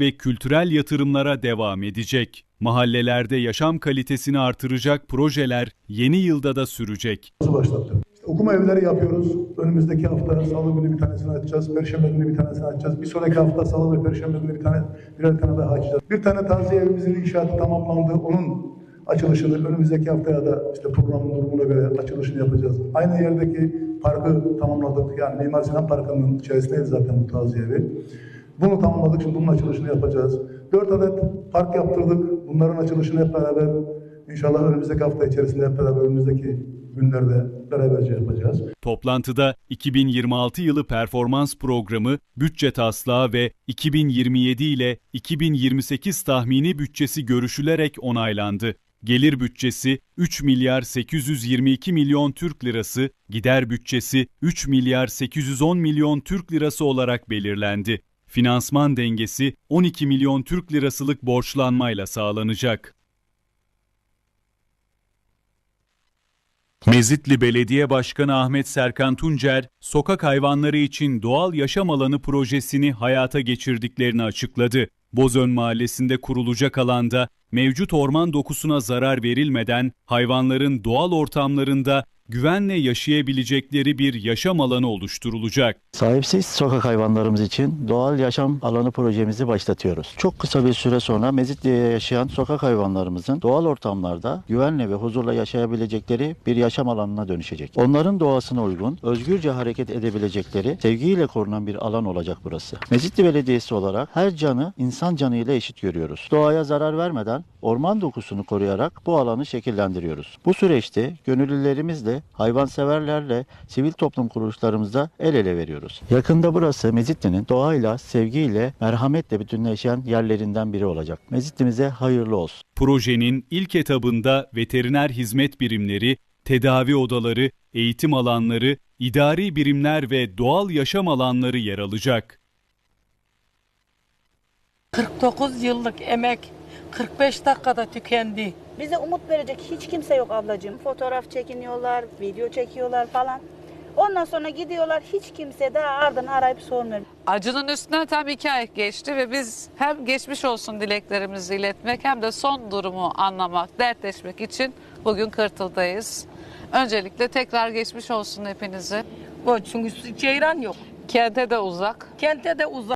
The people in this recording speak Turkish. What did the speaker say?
ve kültürel yatırımlara devam edecek. Mahallelerde yaşam kalitesini artıracak projeler yeni yılda da sürecek. başlattık. İşte okuma evleri yapıyoruz. Önümüzdeki hafta salı günü bir tanesini açacağız. Perşembe günü bir tanesini açacağız. Bir sonraki hafta salı ve perşembe günü bir tane birer tane daha açacağız. Bir tane taziye evimizin inşaatı tamamlandı. Onun açılışını önümüzdeki haftaya da işte programın durumuna göre açılışını yapacağız. Aynı yerdeki parkı tamamladık. Yani Mimar Sinan Parkı'nın içerisindeyiz zaten bu taziye evi. Bunu tamamladık. Şimdi bunun açılışını yapacağız. Dört adet park yaptırdık. Bunların açılışını hep beraber inşallah önümüzdeki hafta içerisinde hep beraber önümüzdeki günlerde beraberce yapacağız. Toplantıda 2026 yılı performans programı, bütçe taslağı ve 2027 ile 2028 tahmini bütçesi görüşülerek onaylandı. Gelir bütçesi 3 milyar 822 milyon Türk lirası, gider bütçesi 3 milyar 810 milyon Türk lirası olarak belirlendi. Finansman dengesi 12 milyon Türk lirasılık borçlanmayla sağlanacak. Mezitli Belediye Başkanı Ahmet Serkan Tuncer, sokak hayvanları için doğal yaşam alanı projesini hayata geçirdiklerini açıkladı. Bozön Mahallesi'nde kurulacak alanda mevcut orman dokusuna zarar verilmeden hayvanların doğal ortamlarında güvenle yaşayabilecekleri bir yaşam alanı oluşturulacak. Sahipsiz sokak hayvanlarımız için doğal yaşam alanı projemizi başlatıyoruz. Çok kısa bir süre sonra Mezitli'de yaşayan sokak hayvanlarımızın doğal ortamlarda güvenle ve huzurla yaşayabilecekleri bir yaşam alanına dönüşecek. Onların doğasına uygun, özgürce hareket edebilecekleri, sevgiyle korunan bir alan olacak burası. Mezitli Belediyesi olarak her canı insan canıyla eşit görüyoruz. Doğaya zarar vermeden orman dokusunu koruyarak bu alanı şekillendiriyoruz. Bu süreçte gönüllülerimizle, hayvanseverlerle, sivil toplum kuruluşlarımızla el ele veriyoruz. Yakında burası Mezitli'nin doğayla, sevgiyle, merhametle bütünleşen yerlerinden biri olacak. Mezitli'mize hayırlı olsun. Projenin ilk etabında veteriner hizmet birimleri, tedavi odaları, eğitim alanları, idari birimler ve doğal yaşam alanları yer alacak. 49 yıllık emek 45 dakikada tükendi. Bize umut verecek hiç kimse yok ablacığım. Fotoğraf çekiniyorlar, video çekiyorlar falan. Ondan sonra gidiyorlar hiç kimse daha ardını arayıp sormuyor. Acının üstünden tam iki ay geçti ve biz hem geçmiş olsun dileklerimizi iletmek hem de son durumu anlamak, dertleşmek için bugün Kırtıl'dayız. Öncelikle tekrar geçmiş olsun hepinize. O çünkü ceyran yok. Kente de uzak. Kente de uzak.